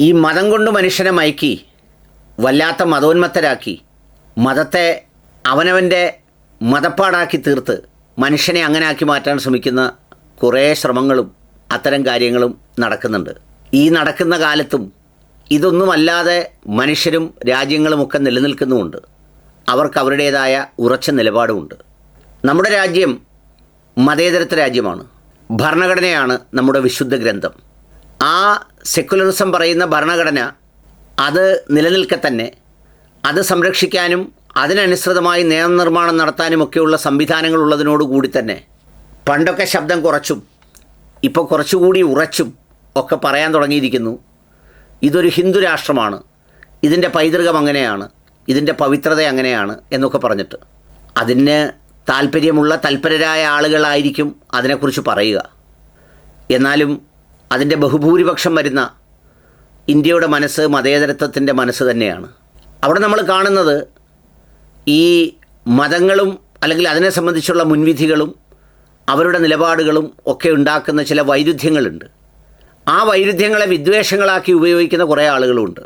ഈ മതം കൊണ്ട് മനുഷ്യനെ മയക്കി വല്ലാത്ത മതോന്മത്തരാക്കി മതത്തെ അവനവന്റെ മതപ്പാടാക്കി തീർത്ത് മനുഷ്യനെ അങ്ങനെ ആക്കി മാറ്റാൻ ശ്രമിക്കുന്ന കുറേ ശ്രമങ്ങളും അത്തരം കാര്യങ്ങളും നടക്കുന്നുണ്ട്. ഈ നടക്കുന്ന കാലത്തും ഇതൊന്നുമല്ലാതെ മനുഷ്യരും രാജ്യങ്ങളുമൊക്കെ നിലനിൽക്കുന്നുമുണ്ട്. അവർക്ക് അവരുടേതായ ഉറച്ച നിലപാടുമുണ്ട്. നമ്മുടെ രാജ്യം മതേതരത്വ രാജ്യമാണ്. ഭരണഘടനയാണ് നമ്മുടെ വിശുദ്ധ ഗ്രന്ഥം. ആ സെക്കുലറിസം പറയുന്ന ഭരണഘടന അത് നിലനിൽക്കെ തന്നെ അത് സംരക്ഷിക്കാനും അതിനനുസൃതമായി നിയമനിർമ്മാണം നടത്താനുമൊക്കെയുള്ള സംവിധാനങ്ങൾ ഉള്ളതിനോടുകൂടി തന്നെ പണ്ടൊക്കെ ശബ്ദം കുറച്ചും ഇപ്പോൾ കുറച്ചുകൂടി ഉറച്ചും ഒക്കെ പറയാൻ തുടങ്ങിയിരിക്കുന്നു. ഇതൊരു ഹിന്ദു രാഷ്ട്രമാണ്. ഇതിന്റെ പൈതൃകം അങ്ങനെയാണ്. ഇതിന്റെ പവിത്രത അങ്ങനെയാണ് എന്നൊക്കെ പറഞ്ഞിട്ട്. അതിന് താല്പര്യമുള്ള തൽപരരായ ആളുകളായിരിക്കും അതിനെക്കുറിച്ച് പറയുക. എന്നാലും അതിന്റെ ബഹുഭൂരിപക്ഷം വരുന്ന ഇന്ത്യയുടെ മനസ്സ് മതേതരത്വത്തിന്റെ മനസ്സ് തന്നെയാണ്. അവിടെ നമ്മൾ കാണുന്നത് ഈ മതങ്ങളും അല്ലെങ്കിൽ അതിനെ സംബന്ധിച്ചുള്ള മുൻവിധികളും അവരുടെ നിലപാടുകളും ഒക്കെ ഉണ്ടാക്കുന്ന ചില വൈരുദ്ധ്യങ്ങളുണ്ട്. ആ വൈരുദ്ധ്യങ്ങളെ വിദ്വേഷങ്ങളാക്കി ഉപയോഗിക്കുന്ന കുറേ ആളുകളുണ്ട്.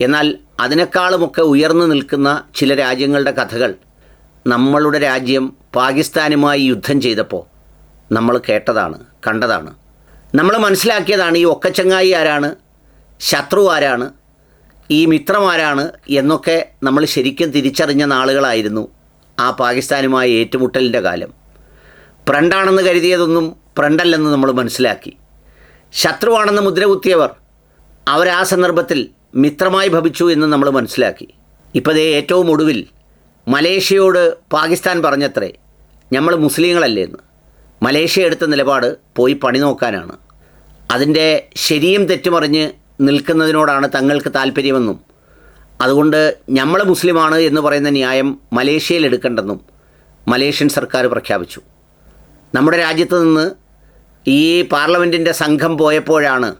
എന്നാൽ അതിനേക്കാളുമൊക്കെ ഉയർന്നു നിൽക്കുന്ന ചില രാജ്യങ്ങളുടെ കഥകൾ നമ്മളുടെ രാജ്യം പാകിസ്ഥാനുമായി യുദ്ധം ചെയ്തപ്പോൾ നമ്മൾ കേട്ടതാണ് കണ്ടതാണ്. നമ്മൾ മനസ്സിലാക്കിയതാണ് ഈ ഒക്കച്ചങ്ങായി ആരാണ് ശത്രു ആരാണ് ഈ മിത്രമാരാണ് എന്നൊക്കെ നമ്മൾ ശരിക്കും തിരിച്ചറിഞ്ഞ നാളുകളായിരുന്നു ആ പാകിസ്ഥാനുമായി ഏറ്റുമുട്ടലിന്റെ കാലം. ഫ്രണ്ടാണെന്ന് കരുതിയതൊന്നും ഫ്രണ്ടല്ലെന്ന് നമ്മൾ മനസ്സിലാക്കി. ശത്രുവാണെന്ന് മുദ്രകുത്തിയവർ അവർ ആ സന്ദർഭത്തിൽ മിത്രമായി ഭവിച്ചു എന്ന് നമ്മൾ മനസ്സിലാക്കി. ഇപ്പോൾ ദേ ഏറ്റവും ഒടുവിൽ മലേഷ്യയോട് പാകിസ്ഥാൻ പറഞ്ഞത്രേ നമ്മൾ മുസ്ലിങ്ങളല്ലേ എന്ന്. മലേഷ്യ എടുത്ത നിലപാട് പോയി പണി നോക്കാനാണ്. അതിന്റെ ശരിയും തെറ്റുമറിഞ്ഞ് നിൽക്കുന്നതിനോടാണ് തങ്ങൾക്ക് താല്പര്യമെന്നും അതുകൊണ്ട് നമ്മൾ മുസ്ലിമാണ് എന്ന് പറയുന്ന ന്യായം മലേഷ്യയിൽ എടുക്കേണ്ടെന്നും മലേഷ്യൻ സർക്കാർ പ്രഖ്യാപിച്ചു. നമ്മുടെ രാജ്യത്ത് നിന്ന് ഈ പാർലമെന്റിന്റെ സംഘം പോയപ്പോഴാണ്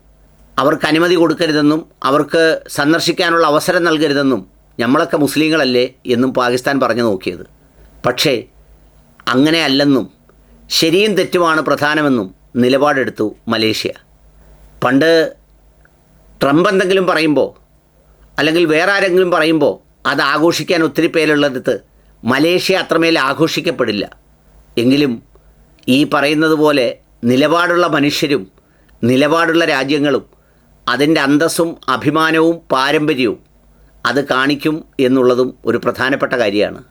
അവർക്ക് അനുമതി കൊടുക്കരുതെന്നും അവർക്ക് സന്ദർശിക്കാനുള്ള അവസരം നൽകരുതെന്നും നമ്മളൊക്കെ മുസ്ലിങ്ങളല്ലേ എന്നും പാകിസ്ഥാൻ പറഞ്ഞു നോക്കിയത്. പക്ഷേ അങ്ങനെയല്ലെന്നും ശരിയും തെറ്റുമാണ് പ്രധാനമെന്നും നിലപാടെടുത്തു മലേഷ്യ. പണ്ട് ട്രംപ് എന്തെങ്കിലും പറയുമ്പോൾ അല്ലെങ്കിൽ വേറെ ആരെങ്കിലും പറയുമ്പോൾ അത് ആഘോഷിക്കാൻ ഒത്തിരി പേരുള്ളടത്ത് മലേഷ്യ അത്രമേൽ ആഘോഷിക്കപ്പെടില്ല. എങ്കിലും ഈ പറയുന്നത് പോലെ നിലപാടുള്ള മനുഷ്യരും നിലപാടുള്ള രാജ്യങ്ങളും അതിന്റെ അന്തസ്സും അഭിമാനവും പാരമ്പര്യവും അത് കാണിക്കും എന്നുള്ളതും ഒരു പ്രധാനപ്പെട്ട കാര്യമാണ്.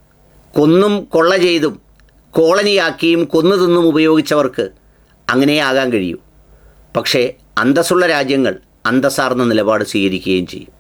കൊന്നും കൊള്ള ചെയ്തും കോളനിയാക്കിയും കൊന്നു തിന്നും ഉപയോഗിച്ചവർക്ക് അങ്ങനെയാകാൻ കഴിയൂ. പക്ഷേ അന്തസ്സുള്ള രാജ്യങ്ങൾ അന്തസ്സാർന്ന നിലപാട് സ്വീകരിക്കുകയും ചെയ്യും.